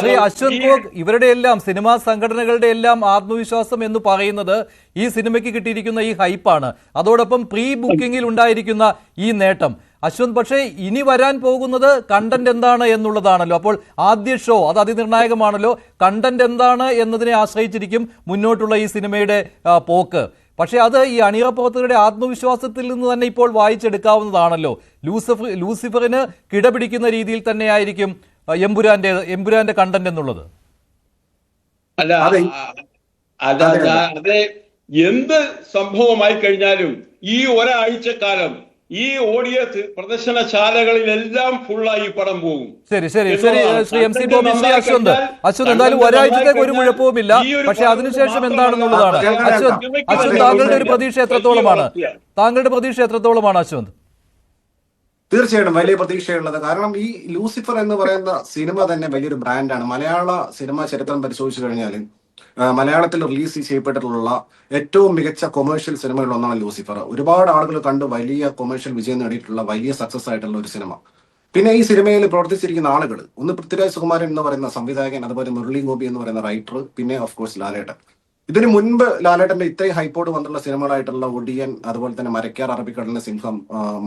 Shri Ashwanth Gogh ഇവരുടെ എല്ലാം cinema സംഘടനകളുടെ എല്ലാം ആത്മവിശ്വാസം എന്ന് പറയുന്നത് ഈ സിനിമയ്ക്ക് കിട്ടിയിരിക്കുന്ന ഈ ഹൈപ്പാണ്. അതോടൊപ്പം പ്രീ ബുക്കിംഗിൽ ഉണ്ടായിരിക്കുന്ന ഈ നേട്ടം. അശ്വന്ത് പക്ഷേ ഇനി വരാൻ പോകുന്നത് കണ്ടന്റ് എന്താണ് എന്നുള്ളതാണല്ലോ. അപ്പോൾ ആദ്യ ഷോ അത് അതിനിർണായകമാണല്ലോ. കണ്ടന്റ് എന്താണ് എന്നതിനെ ആശ്രയിച്ചിരിക്കും മുന്നോട്ടുള്ള ഈ സിനിമയുടെ പോക്ക്. പക്ഷേ അത് ഈ അണിയറ പ്രവർത്തകരുടെ ആത്മവിശ്വാസത്തിൽ നിന്ന് തന്നെ ഇപ്പോൾ വായിച്ചെടുക്കാവുന്നതാണല്ലോ. ലൂസിഫർ ലൂസിഫറിന് കിടപിടിക്കുന്ന രീതിയിൽ തന്നെയായിരിക്കും എമ്പുരാന്റെ എമ്പുരാന്റെ കണ്ടന്റ് എന്നുള്ളത്. അല്ല അതെ. അല്ല അതെ, എന്ത് സംഭവമായി കഴിഞ്ഞാലും ഈ ഒരാഴ്ചക്കാലം ഈ ഓഡിയസ് തി- പ്രദർശനശാലകളിലെല്ലാം ഫുള്ളായി പടം പോകും. ശരി ശരി ശരി. Shri M C Bobby Shri Ashwanth. Ashwanth എന്തായാലും ഒരാഴ്ചത്തേക്ക് ഒരു കുഴപ്പവും കുഴപ്പവുമില്ല. പക്ഷെ അതിനുശേഷം എന്താണെന്നുള്ളതാണ് അശ്വന്ത് അശ്വന്ത് താങ്കളുടെ ഒരു പ്രതീക്ഷ എത്രത്തോളമാണ്? താങ്കളുടെ പ്രതീക്ഷ എത്രത്തോളമാണ് അശ്വന്ത്? തീർച്ചയായിട്ടും വലിയ പ്രതീക്ഷയുള്ളത്. കാരണം ഈ ലൂസിഫർ എന്ന് പറയുന്ന സിനിമ തന്നെ വലിയൊരു ബ്രാൻഡാണ്. മലയാള സിനിമാ ചരിത്രം പരിശോധിച്ചു കഴിഞ്ഞാൽ മലയാളത്തിൽ റിലീസ് ചെയ്യപ്പെട്ടിട്ടുള്ള ഏറ്റവും മികച്ച കൊമേഴ്ഷ്യൽ സിനിമകളിൽ ഒന്നാണ് ലൂസിഫർ. ഒരുപാട് ആളുകൾ കണ്ട് വലിയ കൊമേഴ്ഷ്യൽ വിജയം നേടിയിട്ടുള്ള വലിയ സക്സസ് ആയിട്ടുള്ള ഒരു സിനിമ. പിന്നെ ഈ സിനിമയിൽ പ്രവർത്തിച്ചിരിക്കുന്ന ആളുകൾ ഒന്ന് പൃഥ്വിരാജ് സുകുമാരൻ എന്ന് പറയുന്ന സംവിധായകൻ അതുപോലെ മുരളി ഗോപി എന്ന് പറയുന്ന റൈറ്റർ പിന്നെ ഓഫ് കോഴ്സ് ലാലേട്ടൻ. ഇതിനു മുൻപ് ലാലേട്ടന്റെ ഇത്രയും ഹൈപ്പോട് വന്നിട്ടുള്ള സിനിമകളായിട്ടുള്ള ഒടിയൻ അതുപോലെ തന്നെ മരക്കാർ അറബിക്കടലിന്റെ സിംഹം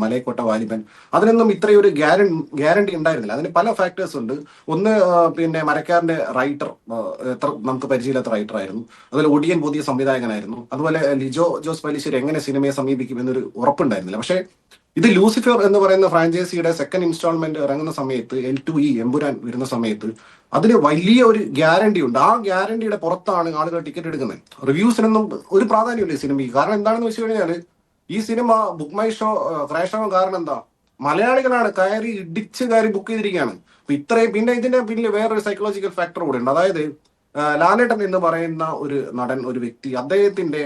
മലയക്കോട്ട വാലിബൻ അതിനൊന്നും ഇത്രയും ഒരു ഗ്യാരണ്ടി ഗ്യാരണ്ടി ഉണ്ടായിരുന്നില്ല. അതിന് പല ഫാക്ടേഴ്സ് ഉണ്ട്. ഒന്ന് പിന്നെ മരക്കാറിന്റെ റൈറ്റർ എത്ര നമുക്ക് പരിചയമില്ലാത്ത റൈറ്റർ ആയിരുന്നു. അതുപോലെ ഒടിയൻ പുതിയ സംവിധായകനായിരുന്നു. അതുപോലെ ലിജോ ജോസ് പലിശ്ശേരി എങ്ങനെ സിനിമയെ സമീപിക്കും എന്നൊരു ഉറപ്പുണ്ടായിരുന്നില്ല. പക്ഷേ ഇത് ലൂസിഫർ എന്ന് പറയുന്ന ഫ്രാഞ്ചൈസിയുടെ സെക്കൻഡ് ഇൻസ്റ്റാൾമെന്റ് ഇറങ്ങുന്ന സമയത്ത് എൽ ടു ഇ എമ്പുരാൻ വരുന്ന സമയത്ത് അതിന് വലിയ ഒരു ഗ്യാരണ്ടി ഉണ്ട്. ആ ഗ്യാരണ്ടിയുടെ പുറത്താണ് ആളുകൾ ടിക്കറ്റ് എടുക്കുന്നത്. റിവ്യൂസിനൊന്നും ഒരു പ്രാധാന്യമില്ല ഈ സിനിമയ്ക്ക് കാരണം എന്താണെന്ന് വെച്ച് കഴിഞ്ഞാൽ ഈ cinema book my show crash കാരണം എന്താ? മലയാളികളാണ് കയറി ഇടിച്ച് കയറി ബുക്ക് ചെയ്തിരിക്കുകയാണ്. അപ്പൊ ഇത്രയും പിന്നെ ഇതിന്റെ പിന്നിൽ വേറൊരു സൈക്കോളജിക്കൽ ഫാക്ടർ കൂടെ ഉണ്ട്. അതായത് ലാലേട്ടൻ എന്ന് പറയുന്ന ഒരു നടൻ ഒരു വ്യക്തി അദ്ദേഹത്തിന്റെ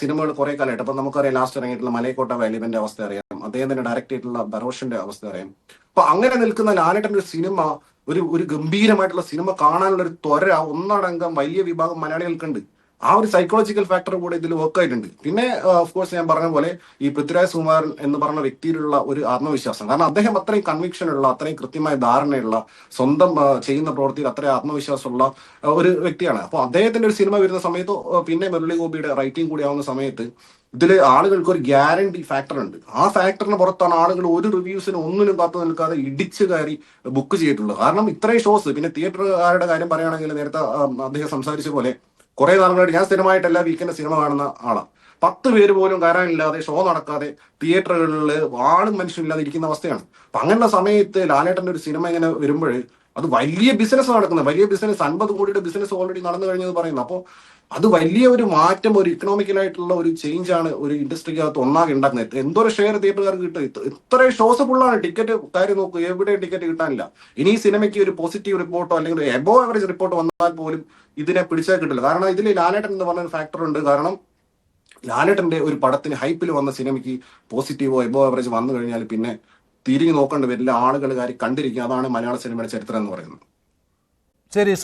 സിനിമകൾ കുറെ കാലമായിട്ട്. അപ്പൊ നമുക്കറിയാം ലാസ്റ്റ് ഇറങ്ങിയിട്ടുള്ള മലയക്കോട്ട വാലിബന്റെ അവസ്ഥ അറിയാം. അദ്ദേഹം തന്നെ ഡയറക്റ്റ് ചെയ്തിട്ടുള്ള ബറോഷിന്റെ അവസ്ഥ അറിയാം. അപ്പൊ അങ്ങനെ നിൽക്കുന്ന ലാലേട്ടന്റെ ഒരു സിനിമ ഒരു ഒരു ഗംഭീരമായിട്ടുള്ള സിനിമ കാണാനുള്ള ഒരു ത്വര ഒന്നടങ്കം വലിയ വിഭാഗം മലയാളികൾക്കുണ്ട്. ആ ഒരു സൈക്കോളജിക്കൽ ഫാക്ടർ കൂടെ ഇതിൽ വർക്ക് ആയിട്ടുണ്ട്. പിന്നെ ഓഫ് കോഴ്സ് ഞാൻ പറഞ്ഞ പോലെ ഈ പൃഥ്വിരാജ് സുകുമാരൻ എന്ന് പറഞ്ഞ വ്യക്തിയിലുള്ള ഒരു ആത്മവിശ്വാസം. കാരണം അദ്ദേഹം അത്രയും കൺവിക്ഷൻ ഉള്ള അത്രയും കൃത്യമായ ധാരണയുള്ള സ്വന്തം ചെയ്യുന്ന പ്രവൃത്തിയിൽ അത്രയും ആത്മവിശ്വാസമുള്ള ഒരു വ്യക്തിയാണ്. അപ്പോൾ അദ്ദേഹത്തിന്റെ ഒരു സിനിമ വരുന്ന സമയത്ത് പിന്നെ മുരളി ഗോപിയുടെ റൈറ്റിംഗ് കൂടി ആവുന്ന സമയത്ത് ഇതിൽ ആളുകൾക്ക് ഒരു ഗ്യാരണ്ടി ഫാക്ടർ ഉണ്ട്. ആ ഫാക്ടറിന് പുറത്താണ് ആളുകൾ ഒരു റിവ്യൂസിന് ഒന്നിനും കാത്തു നിൽക്കാതെ ഇടിച്ചു കയറി ബുക്ക് ചെയ്തിട്ടുള്ളത്. കാരണം ഇത്രയും ഷോസ് പിന്നെ തിയേറ്ററുകാരുടെ കാര്യം പറയുകയാണെങ്കിൽ നേരത്തെ അദ്ദേഹം സംസാരിച്ച പോലെ കുറെ നാളുകളായിട്ട് ഞാൻ സ്ഥിരമായിട്ട് എല്ലാ വീക്കെൻഡ് സിനിമ കാണുന്ന ആളാണ് പത്ത് പേര് പോലും കയറാനില്ലാതെ ഷോ നടക്കാതെ തിയേറ്ററുകളിൽ ആളും മനുഷ്യനില്ലാതെ ഇരിക്കുന്ന അവസ്ഥയാണ്. അപ്പൊ അങ്ങനെയുള്ള സമയത്ത് ലാലേട്ടന്റെ ഒരു സിനിമ ഇങ്ങനെ വരുമ്പോൾ അത് വലിയ ബിസിനസ് നടക്കുന്നത്. വലിയ ബിസിനസ് അൻപത് കോടിയുടെ ബിസിനസ് ഓൾറെഡി നടന്നു കഴിഞ്ഞത് പറയുന്നു. അപ്പോൾ അത് വലിയ ഒരു മാറ്റം ഒരു ഇക്കണോമിക്കലായിട്ടുള്ള ഒരു ചേഞ്ച് ആണ് ഒരു ഇൻഡസ്ട്രിക്കകത്ത് ഒന്നാകെ ഉണ്ടാക്കുന്നത്. എന്തോരം ഷെയർ തിയേറ്ററുകാർക്ക് കിട്ടും? ഇത്ര- ഷോസ് ഫുള്ളാണ് ടിക്കറ്റ് കാര്യം നോക്കുക എവിടെ ടിക്കറ്റ് കിട്ടാനില്ല. ഇനി സിനിമയ്ക്ക് ഒരു പോസിറ്റീവ് റിപ്പോർട്ടോ അല്ലെങ്കിൽ എബോ ആവറേജ് റിപ്പോർട്ട് വന്നാൽ പോലും ഇതിനെ പിടിച്ചാൽ കിട്ടില്ല. കാരണം ഇതിൽ ലാലേട്ടൻ എന്ന് പറഞ്ഞ ഫാക്ടർ ഉണ്ട്. കാരണം ലാലേട്ടന്റെ ഒരു പടത്തിന് ഹൈപ്പിൽ വന്ന സിനിമയ്ക്ക് പോസിറ്റീവോ എബോ ആവറേജ് വന്നു കഴിഞ്ഞാൽ പിന്നെ തിരിഞ്ഞു നോക്കേണ്ടി വരില്ല. ആളുകൾ കാര്യം കണ്ടിരിക്കുക അതാണ് മലയാള സിനിമയുടെ ചരിത്രം എന്ന് പറയുന്നത്. ശ്രീ